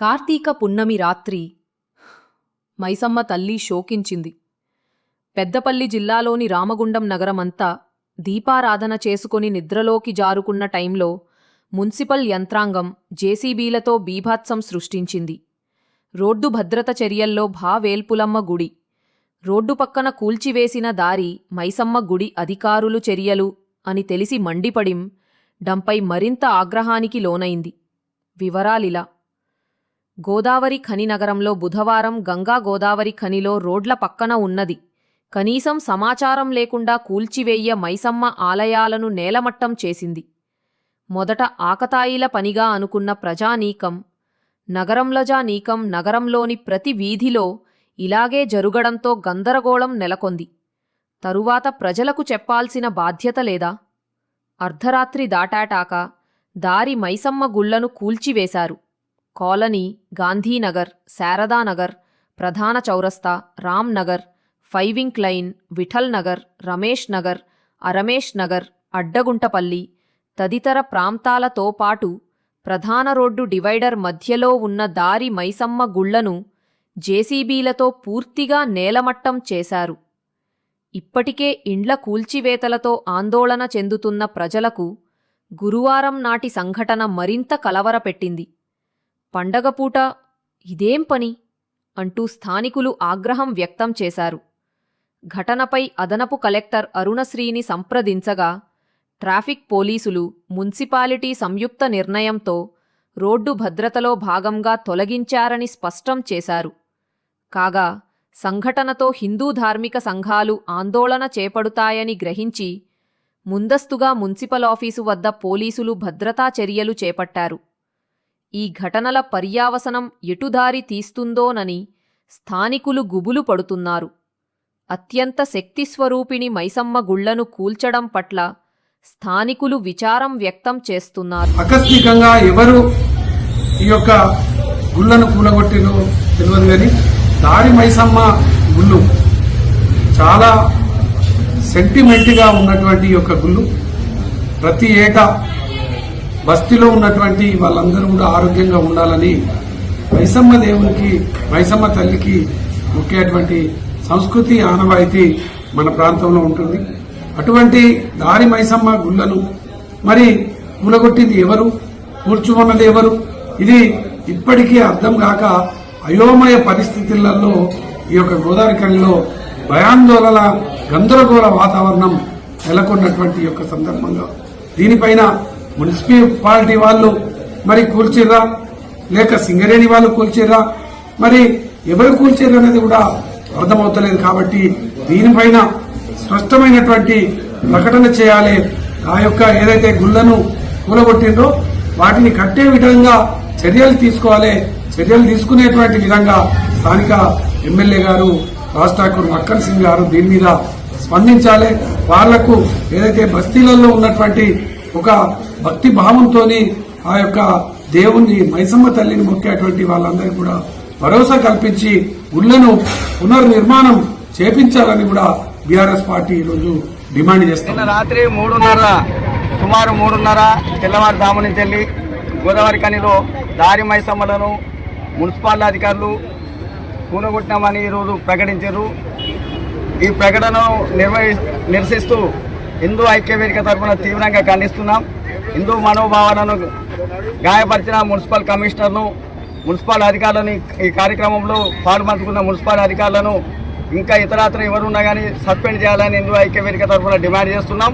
కార్తీక పున్నమి రాత్రి మైసమ్మ తల్లి శోకించింది. పెద్దపల్లి జిల్లాలోని రామగుండం నగరమంతా దీపారాధన చేసుకుని నిద్రలోకి జారుకున్న టైంలో మున్సిపల్ యంత్రాంగం జేసీబీలతో బీభత్సం సృష్టించింది. రోడ్డు భద్రత చర్యల్లో భావేల్పులమ్మ గుడి. రోడ్డు పక్కన కూల్చివేసిన దారి మైసమ్మ గుడి అధికారులు చర్యలు అని తెలిసి మండిపడిం డంపై మరింత ఆగ్రహానికి లోనైంది. వివరాలిలా గోదావరి ఖని నగరంలో బుధవారం గంగా గోదావరి ఖనిలో రోడ్ల పక్కన ఉన్నది. కనీసం సమాచారం లేకుండా కూల్చివేయ మైసమ్మ ఆలయాలను నేలమట్టం చేసింది. మొదట ఆకతాయిల పనిగా అనుకున్న ప్రజానీకం నగరంలజానీకం నగరంలోని ప్రతి వీధిలో ఇలాగే జరుగడంతో గందరగోళం నెలకొంది. తరువాత ప్రజలకు చెప్పాల్సిన బాధ్యత లేదా? అర్ధరాత్రి దాటాటాక దారి మైసమ్మ గుళ్ళను కూల్చివేశారు. కాలనీ గాంధీనగర్ శారదానగర్ ప్రధాన చౌరస్తా రామ్ నగర్ ఫైవింక్ లైన్ విఠల్ నగర్ రమేష్ నగర్ అరమేష్ నగర్ అడ్డగుంటపల్లి తదితర ప్రాంతాలతో పాటు ప్రధాన రోడ్డు డివైడర్ మధ్యలో ఉన్న దారి మైసమ్మ గుళ్ళను జేసీబీలతో పూర్తిగా నేలమట్టం చేశారు. ఇప్పటికే ఇండ్ల కూల్చివేతలతో ఆందోళన చెందుతున్న ప్రజలకు గురువారం నాటి సంఘటన మరింత కలవరపెట్టింది. పండగపూట ఇదేం పని? అంటూ స్థానికులు ఆగ్రహం వ్యక్తం చేశారు. ఘటనపై అదనపు కలెక్టర్ అరుణశ్రీని సంప్రదించగా ట్రాఫిక్ పోలీసులు మున్సిపాలిటీ సంయుక్త నిర్ణయంతో రోడ్డు భద్రతలో భాగంగా తొలగించారని స్పష్టం చేశారు. కాగా సంఘటనతో హిందూ ధార్మిక సంఘాలు ఆందోళన చేపడుతాయని గ్రహించి ముందస్తుగా మున్సిపల్ ఆఫీసు వద్ద పోలీసులు భద్రతా చర్యలు చేపట్టారు. ఈ ఘటనల పర్యావసనం ఎటుదారి తీస్తుందోనని స్థానికులు గుబులు పడుతున్నారు. అత్యంత శక్తిస్వరూపిణి మైసమ్మ గుళ్ళను కూల్చడం పట్ల స్థానికులు విచారం వ్యక్తం చేస్తున్నారు. ఆకస్మికంగా ఎవరు ఈ యొక్క గుళ్ళను కూలగొట్టినో తెలియదు కానీ దారి మైసమ్మ గుళ్ళు చాలా సెంటిమెంట్గా ఉన్నటువంటి ఈ యొక్క గుళ్ళు. ప్రతి ఏటా బస్తీలో ఉన్నటువంటి వాళ్ళందరూ కూడా ఆరోగ్యంగా ఉండాలని మైసమ్మ దేవునికి మైసమ్మ తల్లికి ముఖ్యటువంటి సంస్కృతి ఆనవాయితీ మన ప్రాంతంలో ఉంటుంది. అటువంటి దారి మైసమ్మ గుళ్ళను మరి కూలగొట్టింది ఎవరు? కూల్చుకున్నది ఎవరు? ఇది ఇప్పటికీ అర్థం కాక అయోమయ పరిస్థితులలో ఈ యొక్క గోదావరి కనిలో భయాందోళన గందరగోళ వాతావరణం నెలకొన్నటువంటి యొక్క సందర్భంగా. దీనిపైన మున్సిపాలిటీ వాళ్ళు మరి కూల్చిర్రా? లేక సింగరేణి వాళ్ళు కూల్చిర్రా? మరి ఎవరు కూల్చిర్రు అనేది కూడా అర్థమవుతలేదు కాబట్టి దీనిపైన స్పష్టమైనటువంటి ప్రకటన చేయాలి. ఆ యొక్క ఏదైతే గుళ్ళను కూలగొట్టిందో వాటిని కట్టే విధంగా చర్యలు తీసుకోవాలి. చర్యలు తీసుకునేటువంటి విధంగా స్థానిక ఎమ్మెల్యే గారు రాజ్ ఠాకూర్ మక్కన్ సింగ్ గారు దీని మీద స్పందించాలి. వాళ్ళకు ఏదైతే బస్తీలలో ఉన్నటువంటి ఒక భక్తి భావంతో ఆ యొక్క దేవుణ్ణి మైసమ్మ తల్లిని మొక్కేటువంటి వాళ్ళందరికీ కూడా భరోసా కల్పించి గుళ్ళను పునర్నిర్మాణం చేపించాలని కూడా బీఆర్ఎస్ పార్టీ ఈరోజు డిమాండ్ చేస్తుంది. రాత్రి మూడున్నర సుమారు మూడున్నర తెల్లవారుజాము నుంచి వెళ్ళి గోదావరి కనిలో దారి మైసమ్మలను మున్సిపాలిటీ అధికారులు కూలగొట్టినామని ఈరోజు ప్రకటించారు. ఈ ప్రకటనను నిర్వహి నిరసిస్తూ హిందూ ఐక్య వేదిక తరఫున తీవ్రంగా ఖండిస్తున్నాం. హిందూ మనోభావాలను గాయపరిచిన మున్సిపల్ కమిషనర్ను మున్సిపల్ అధికారులను ఈ కార్యక్రమంలో పాల్పంచుకున్న మున్సిపల్ అధికారులను ఇంకా ఇతరాత్ర ఎవరున్నా కానీ సస్పెండ్ చేయాలని హిందూ ఐక్య వేదిక తరఫున డిమాండ్ చేస్తున్నాం.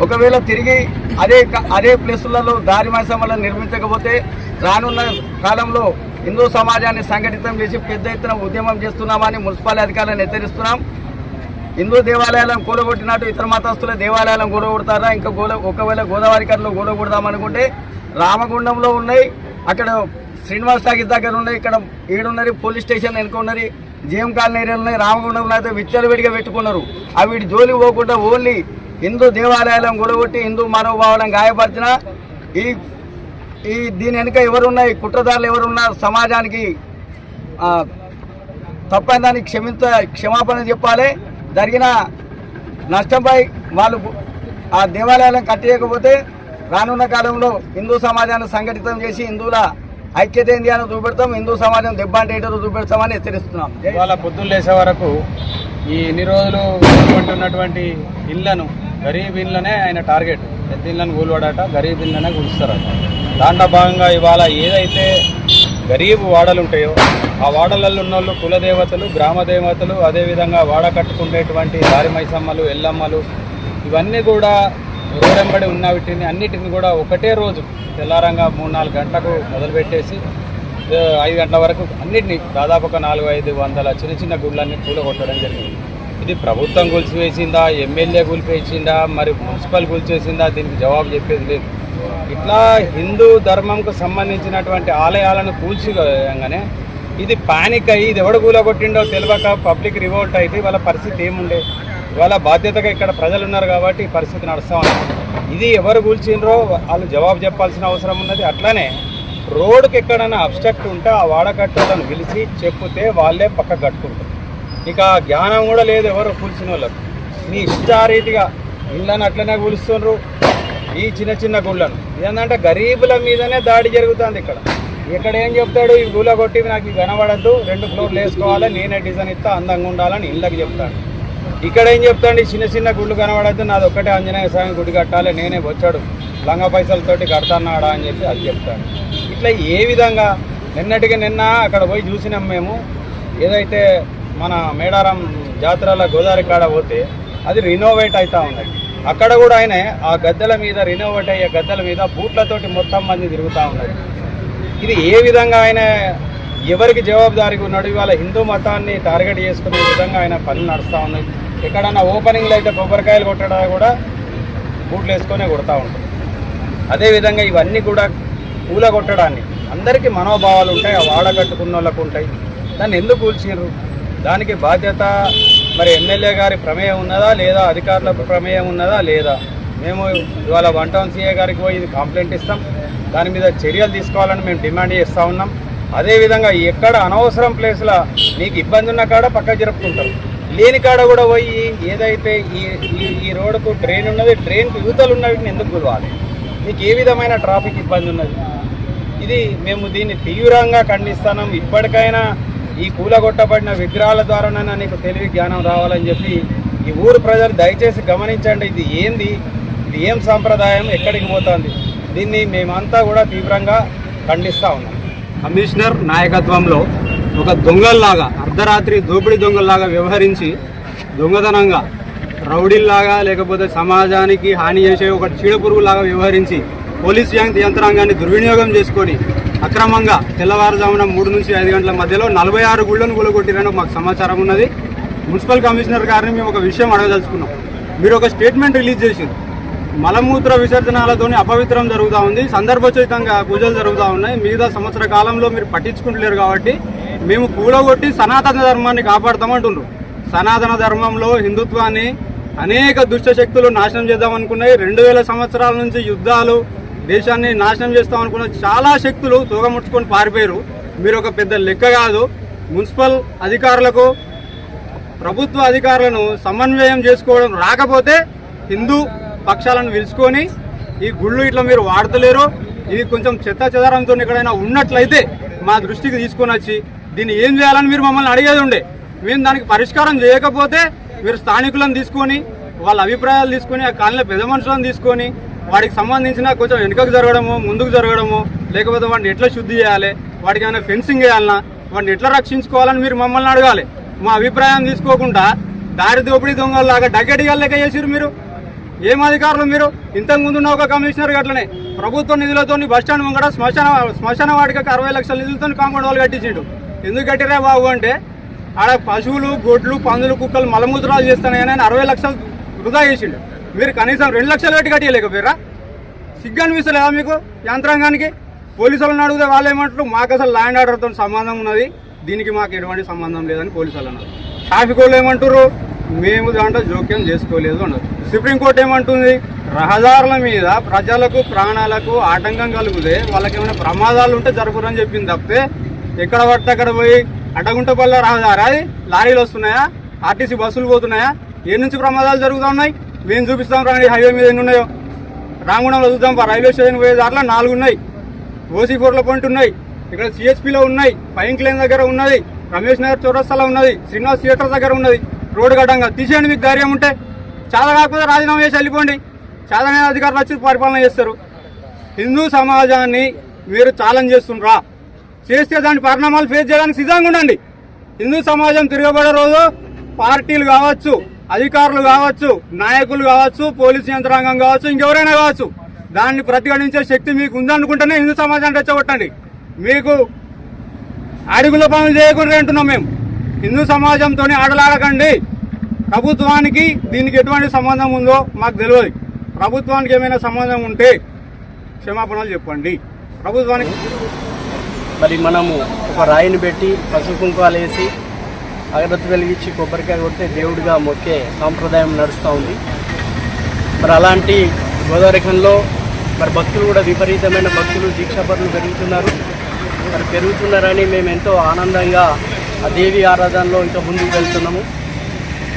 ఒకవేళ తిరిగి అదే క- అదే ప్లేసులలో దారి మైసమ్మలను నిర్మించకపోతే రానున్న కాలంలో హిందూ సమాజాన్ని సంఘటితం చేసి పెద్ద ఎత్తున ఉద్యమం చేస్తున్నామని మున్సిపల్ అధికారులను హెచ్చరిస్తున్నాం. హిందూ దేవాలయాలను కూలగొట్టినట్టు ఇతర మతస్థుల దేవాలయాలను కూలగొడతారా ఇంకా గోల ఒకవేళ గోదావరి కట్టలో కూలగొడదామనుకుంటే రామగుండంలో ఉన్నాయి అక్కడ శ్రీనివాస్ టాకీస్ దగ్గర ఉన్నాయి ఇక్కడ ఏడున్నది పోలీస్ స్టేషన్ వెనుక ఉన్నది జేఎం కాలనీ ఏరియాలు ఉన్నాయి రామగుండంలో అయితే విచ్చలవిడిగా పెట్టుకున్నారు. అవి వీటి జోలి పోకుండా ఓన్లీ హిందూ దేవాలయాలను కూడగొట్టి హిందూ మనోభావాలను గాయపరిచిన ఈ ఈ దీని వెనుక ఎవరున్నాయి? కుట్రదారులు ఎవరున్నా? సమాజానికి తప్పైన దాన్ని క్షమించ క్షమాపణ చెప్పాలి. జరిగిన నష్టంపై వాళ్ళు ఆ దేవాలయాలను కట్టేయకపోతే రానున్న కాలంలో హిందూ సమాజాన్ని సంఘటితం చేసి హిందువుల ఐక్యత ఏంది అని చూపెడతాం హిందూ సమాజం దెబ్బ అంటే ఏంటో చూపెడతామని హెచ్చరిస్తున్నాం. ఇవాళ పొద్దున్న లేసే వరకు ఈ ఇన్ని రోజులు ఉంటున్నటువంటి ఇళ్ళను గరీబ్ ఇళ్ళనే ఆయన టార్గెట్. పెద్ద ఇళ్ళను కూలవాడట గరీబ్ ఇళ్ళనే కూలుస్తారట. దాంట్లో భాగంగా ఇవాళ ఏదైతే గరీబ్ వాడలు ఉంటాయో ఆ వాడలలో ఉన్న వాళ్ళు కులదేవతలు గ్రామ దేవతలు అదేవిధంగా వాడ కట్టుకునేటువంటి దారి మైసమ్మలు ఎల్లమ్మలు ఇవన్నీ కూడా రోడెంబడి ఉన్న వీటిని అన్నిటిని కూడా ఒకటే రోజు తెల్లారంగా మూడు నాలుగు గంటలకు మొదలుపెట్టేసి ఐదు గంటల వరకు అన్నిటిని దాదాపు ఒక నాలుగు ఐదు వందల చిన్న చిన్న గుళ్ళన్ని కూలగొట్టడం జరిగింది. ఇది ప్రభుత్వం కూల్చివేసిందా ఎమ్మెల్యే కూల్పేసిందా మరి మున్సిపల్ కూల్చేసిందా దీనికి జవాబు చెప్పేది లేదు. ఇట్లా హిందూ ధర్మంకు సంబంధించినటువంటి ఆలయాలను కూల్చిగానే ఇది పానిక్ అయ్యి ఇది ఎవడు కూలగొట్టిండో తెలియక పబ్లిక్ రివోల్ట్ అయితే వాళ్ళ పరిస్థితి ఏముండే? ఇవాళ బాధ్యతగా ఇక్కడ ప్రజలు ఉన్నారు కాబట్టి ఈ పరిస్థితి నడుస్తా ఇది ఎవరు కూల్చిండ్రో వాళ్ళు జవాబు చెప్పాల్సిన అవసరం ఉన్నది. అట్లానే రోడ్డుకి ఎక్కడైనా అబ్స్ట్రక్ట్ ఉంటే ఆ వాడకట్టులను పిలిచి చెప్తే వాళ్ళే పక్క కట్టుకుంటారు. ఇక జ్ఞానం కూడా లేదు ఎవరు కూల్చిన వాళ్ళకు. మీ ఇష్టారీతిగా ఇళ్ళని అట్లనే కూలుస్తుండ్రు ఈ చిన్న చిన్న గుళ్ళను. ఏంటంటే గరీబుల మీదనే దాడి జరుగుతుంది ఇక్కడ. ఇక్కడ ఏం చెప్తాడు? ఈ గుళ్ళ కొట్టి నాకు కనబడద్దు. రెండు ఫ్లోర్లు వేసుకోవాలి. నేనే డిజైన్ ఇస్తా అందంగా ఉండాలని ఇళ్ళకి చెప్తాడు. ఇక్కడ ఏం చెప్తాడు? చిన్న చిన్న గుళ్ళు కనబడద్దు. నాది ఒక్కటే ఆంజనేయ స్వామి గుడి కట్టాలి. నేనే వచ్చాడు. లంగ పైసలతోటి కడతాన్నాడా అని చెప్పి అది చెప్తాడు. ఇట్లా ఏ విధంగా? నిన్నటికి నిన్న అక్కడ పోయి చూసినాం మేము. ఏదైతే మన మేడారం జాతరల గోదావరి కాడ పోతే అది రినోవేట్ అవుతూ ఉన్నది. అక్కడ కూడా ఆయన ఆ గద్దెల మీద రినోవేట్ అయ్యే గద్దెల మీద బూట్లతోటి మొత్తం మంది తిరుగుతూ ఉన్నది. ఇది ఏ విధంగా ఆయన ఎవరికి జవాబుదారీగా ఉన్నాడు ఇవాళ హిందూ మతాన్ని టార్గెట్ చేసుకునే విధంగా ఆయన పనులు నడుస్తూ ఉన్నాయి. ఎక్కడన్నా ఓపెనింగ్లో అయితే కొబ్బరికాయలు కొట్టడా కూడా బూట్లు వేసుకొనే కొడతా ఉంటుంది అదేవిధంగా ఇవన్నీ కూడా పూల కొట్టడాన్ని అందరికీ మనోభావాలు ఉంటాయి ఆ వాడ కట్టుకున్న వాళ్ళకు ఉంటాయి. దాన్ని ఎందుకు కూల్చిర్రు? దానికి బాధ్యత మరి ఎమ్మెల్యే గారి ప్రమేయం ఉన్నదా లేదా? అధికారుల ప్రమేయం ఉన్నదా లేదా? మేము ఇవాళ వన్ టౌన్ సీఏ గారికి పోయి ఇది కంప్లైంట్ ఇస్తాం. దాని మీద చర్యలు తీసుకోవాలని మేము డిమాండ్ చేస్తూ ఉన్నాం. అదేవిధంగా ఎక్కడ అనవసరం ప్లేస్లో నీకు ఇబ్బంది ఉన్న కాడ పక్క జరుపుకుంటారు లేని కాడ కూడా పోయి ఏదైతే ఈ ఈ- రోడ్డుకు ట్రైన్ ఉన్నది ట్రైన్కు యువతలు ఉన్నవి ఎందుకు గులవాలి మీకు ఏ విధమైన ట్రాఫిక్ ఇబ్బంది ఉన్నది? ఇది మేము దీన్ని తీవ్రంగా ఖండిస్తున్నాం. ఇప్పటికైనా ఈ కూలగొట్టబడిన విగ్రహాల ద్వారానైనా నీకు తెలివి జ్ఞానం రావాలని చెప్పి ఈ ఊరు ప్రజలు దయచేసి గమనించండి. ఇది ఏంది? ఇది ఏం సాంప్రదాయం? ఎక్కడికి పోతుంది? దీన్ని మేమంతా కూడా తీవ్రంగా ఖండిస్తూ ఉన్నాం. కమిషనర్ నాయకత్వంలో ఒక దొంగల్లాగా అర్ధరాత్రి దోపిడీ దొంగల్లాగా వ్యవహరించి దొంగతనంగా రౌడీల్లాగా లేకపోతే సమాజానికి హాని చేసే ఒక చీడపురుగులాగా వ్యవహరించి పోలీస్ యంత్రాంగాన్ని దుర్వినియోగం చేసుకొని అక్రమంగా తెల్లవారుజామున మూడు నుంచి ఐదు గంటల మధ్యలో నలభై ఆరు గుళ్ళను కూలగొట్టిరని మాకు సమాచారం ఉన్నది. మున్సిపల్ కమిషనర్ గారిని మేము ఒక విషయం అడగదలుచుకున్నాం. మీరు ఒక స్టేట్మెంట్ రిలీజ్ చేసింది మలమూత్ర విసర్జనాలతోని అపవిత్రం జరుగుతూ ఉంది. సందర్భోచితంగా పూజలు జరుగుతూ ఉన్నాయి. మిగతా సంవత్సర కాలంలో మీరు పట్టించుకుంటలేరు కాబట్టి మేము కూలగొట్టి సనాతన ధర్మాన్ని కాపాడతామంటున్నారు సనాతన ధర్మంలో హిందుత్వాన్ని అనేక దుష్టశక్తులు నాశనం చేద్దాం అనుకున్నాయి రెండు వేల సంవత్సరాల నుంచి యుద్ధాలు దేశాన్ని నాశనం చేస్తాం అనుకున్న చాలా శక్తులు తోగముట్టుకొని పారిపోయారు. మీరు ఒక పెద్ద లెక్క కాదు. మున్సిపల్ అధికారులకు ప్రభుత్వ అధికారులను సమన్వయం చేసుకోవడం రాకపోతే హిందూ పక్షాలను పిలుచుకొని ఈ గుళ్ళు ఇట్లా మీరు వాడతలేరు. ఇది కొంచెం చెత్త చెదారంతో ఎక్కడైనా ఉన్నట్లయితే మా దృష్టికి తీసుకొని వచ్చి దీన్ని ఏం చేయాలని మీరు మమ్మల్ని అడిగేది ఉండే. మేము దానికి పరిష్కారం చేయకపోతే మీరు స్థానికులను తీసుకొని వాళ్ళ అభిప్రాయాలు తీసుకొని ఆ కాలనీ పెద్ద మనుషులను తీసుకొని వాడికి సంబంధించిన కొంచెం వెనుకకు జరగడము ముందుకు జరగడము లేకపోతే వాడిని ఎట్లా శుద్ధి చేయాలి వాడికి ఏమైనా ఫెన్సింగ్ వేయాలన్నా వాడిని ఎట్లా రక్షించుకోవాలని మీరు మమ్మల్ని అడగాలి. మా అభిప్రాయం తీసుకోకుండా దారి దోపిడీ దొంగల్లాగా డగ్గడిగా లెక్క చేసిరు మీరు. ఏం అధికారులు మీరు? ఇంతకుముందు ఉన్న ఒక కమిషనర్ అట్లనే ప్రభుత్వ నిధులతో బస్ స్టాండ్ ముంగడ శ్మశాన శ్మశాన వాటికి అరవై లక్షల నిధులతో కాంపౌండ్ వాళ్ళు కట్టించిండు. ఎందుకు కట్టిరా బాబు అంటే ఆడ పశువులు గొడ్లు పందులు కుక్కలు మలమూత్రాలు చేస్తానని ఆయన అరవై లక్షలు వృధా చేసిండు. మీరు కనీసం రెండు లక్షలు పెట్టి కట్టియలేకపోయారా సిగ్గు అనిపిస్తలేదా మీకు యంత్రాంగానికి? పోలీసులను అడిగితే వాళ్ళు ఏమంటారు? మాకు అసలు ల్యాండ్ ఆర్డర్తో సంబంధం ఉన్నది. దీనికి మాకు ఎటువంటి సంబంధం లేదని పోలీసులు అన్నారు. ట్రాఫిక్ వాళ్ళు ఏమంటారు మేము దాంట్లో జోక్యం చేసుకోలేదు అన్నారు. సుప్రీంకోర్టు ఏమంటుంది? రహదారుల మీద ప్రజలకు ప్రాణాలకు ఆటంకం కలిగితే వాళ్ళకి ఏమైనా ప్రమాదాలు ఉంటే జరుగురని చెప్పింది తప్పితే ఎక్కడ పడితే అక్కడ పోయి అడ్డగుంటపల్ల రహదారా అది? లారీలు వస్తున్నాయా? ఆర్టీసీ బస్సులు పోతున్నాయా? ఏ నుంచి ప్రమాదాలు జరుగుతూ ఉన్నాయి. మేము చూపిస్తాం రాని హైవే మీద ఎన్ని ఉన్నాయో. రామగుణంలో చూద్దాం రైల్వే స్టేషన్ పోయే దాంట్లో నాలుగు ఉన్నాయి. ఓసీ ఫోర్లో పాయింట్ ఉన్నాయి. ఇక్కడ సిహెచ్పిలో ఉన్నాయి. పైంక్ లేన్ దగ్గర ఉన్నది. రమేష్ నగర్ చౌరస్తాలో ఉన్నది. శ్రీనివాస్ థియేటర్ దగ్గర ఉన్నది. రోడ్డు గడ్డంగా. తీసేయండి మీకు ధైర్యం ఉంటే. చాలా కాకపోతే రాజీనామా చేసి వెళ్ళిపోండి. చాలా అధికారులు వచ్చి పరిపాలన చేస్తారు. హిందూ సమాజాన్ని మీరు ఛాలెంజ్ చేస్తుండ్రా. చేస్తే దాని పరిణామాలు ఫేస్ చేయడానికి సిద్ధంగా ఉండండి. హిందూ సమాజం తిరగబడే రోజు పార్టీలు కావచ్చు అధికారులు కావచ్చు నాయకులు కావచ్చు పోలీసు యంత్రాంగం కావచ్చు ఇంకెవరైనా కావచ్చు దాన్ని ప్రతిఘటించే శక్తి మీకు ఉందనుకుంటేనే హిందూ సమాజాన్ని రెచ్చగొట్టండి. మీకు అడుగుల పనులు చేయకుండా అంటున్నాం మేము. హిందూ సమాజంతో ఆడలాడకండి ప్రభుత్వానికి దీనికి ఎటువంటి సంబంధం ఉందో మాకు తెలియదు. ప్రభుత్వానికి ఏమైనా సంబంధం ఉంటే క్షమాపణలు చెప్పండి. ప్రభుత్వానికి మరి మనము ఒక రాయిని పెట్టి పసుపు కుంకాలు వేసి అగరత్తు వెలిగించి కొబ్బరికాయ కొడితే దేవుడిగా మొక్కే సాంప్రదాయం నడుస్తూ ఉంది. మరి అలాంటి గోదావరిఖంలో మరి భక్తులు కూడా విపరీతమైన భక్తులు దీక్షాపరులు పెరుగుతున్నారు. మరి పెరుగుతున్నారని మేము ఎంతో ఆనందంగా ఆ దేవి ఆరాధనలో ఇంకా ముందుకు వెళ్తున్నాము.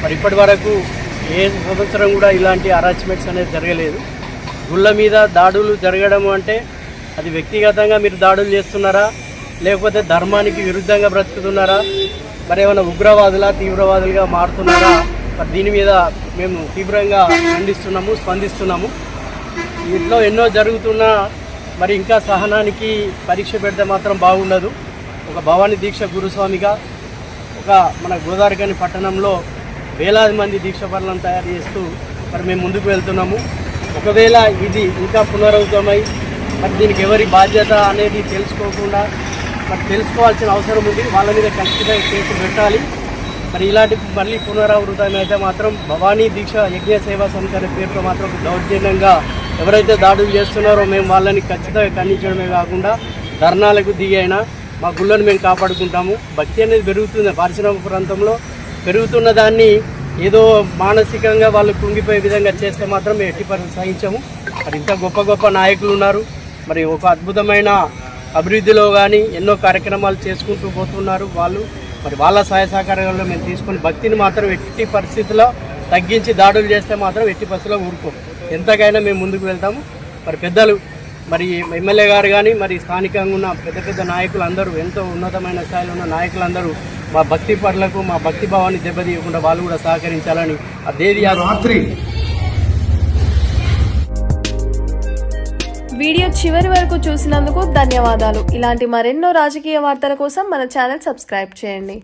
మరి ఇప్పటి వరకు ఏ సంవత్సరం కూడా ఇలాంటి అరాచ్మెంట్స్ అనేది జరగలేదు. గుళ్ళ మీద దాడులు జరగడం అంటే అది వ్యక్తిగతంగా మీరు దాడులు చేస్తున్నారా? లేకపోతే ధర్మానికి విరుద్ధంగా బ్రతుకుతున్నారా? మరి ఏమైనా ఉగ్రవాదులా తీవ్రవాదులుగా మారుతున్నారా? మరి దీని మీద మేము తీవ్రంగా ఖండిస్తున్నాము స్పందిస్తున్నాము. వీటిలో ఎన్నో జరుగుతున్నా మరి ఇంకా సహనానికి పరీక్ష పెడితే మాత్రం బాగుండదు. ఒక భవానీ దీక్ష గురుస్వామిగా ఒక మన గోదావరికని పట్టణంలో వేలాది మంది దీక్ష పనులను తయారు చేస్తూ మరి మేము ముందుకు వెళ్తున్నాము. ఒకవేళ ఇది ఇంకా పునరావృతమై మరి దీనికి ఎవరి బాధ్యత అనేది తెలుసుకోకుండా మరి తెలుసుకోవాల్సిన అవసరం ఉంది. వాళ్ళ మీద ఖచ్చితంగా కేసు పెట్టాలి. మరి ఇలాంటి మళ్ళీ పునరావృతం అయితే మాత్రం భవానీ దీక్ష యజ్ఞ సేవా సమితి అనే పేరుతో మాత్రం దౌర్జన్యంగా ఎవరైతే దాడులు చేస్తున్నారో మేము వాళ్ళని ఖచ్చితంగా ఖండించడమే కాకుండా ధర్నాలకు దిగైనా అయినా మా గుళ్ళను మేము కాపాడుకుంటాము. భక్తి అనేది పెరుగుతుంది. పారిశ్రామిక ప్రాంతంలో పెరుగుతున్న దాన్ని ఏదో మానసికంగా వాళ్ళు కుంగిపోయే విధంగా చేస్తే మాత్రం ఎట్టి పరిస్థితి సహించము. మరి ఇంత గొప్ప గొప్ప నాయకులు ఉన్నారు. మరి ఒక అద్భుతమైన అభివృద్ధిలో కానీ ఎన్నో కార్యక్రమాలు చేసుకుంటూ పోతున్నారు వాళ్ళు. మరి వాళ్ళ సహాయ సహకారాలు మేము తీసుకొని భక్తిని మాత్రం ఎట్టి పరిస్థితుల్లో తగ్గించి దాడులు చేస్తే మాత్రం ఎట్టి పరిస్థితుల్లో ఊరుకోము ఎంతకైనా మేము ముందుకు వెళ్తాము. మరి పెద్దలు మరి ఎమ్మెల్యే గారు కానీ మరి స్థానికంగా ఉన్న పెద్ద పెద్ద నాయకులు అందరూ ఎంతో ఉన్నతమైన స్థాయిలో ఉన్న నాయకులందరూ మా భక్తి పట్లకు మా భక్తి భావాన్ని దెబ్బతీయకుండా వాళ్ళు కూడా సహకరించాలని ఆ దేవి రాత్రి. వీడియో చివరి వరకు చూసినందుకు ధన్యవాదాలు. ఇలాంటి మరెన్నో రాజకీయ వార్తల కోసం మన ఛానల్ సబ్స్క్రైబ్ చేయండి.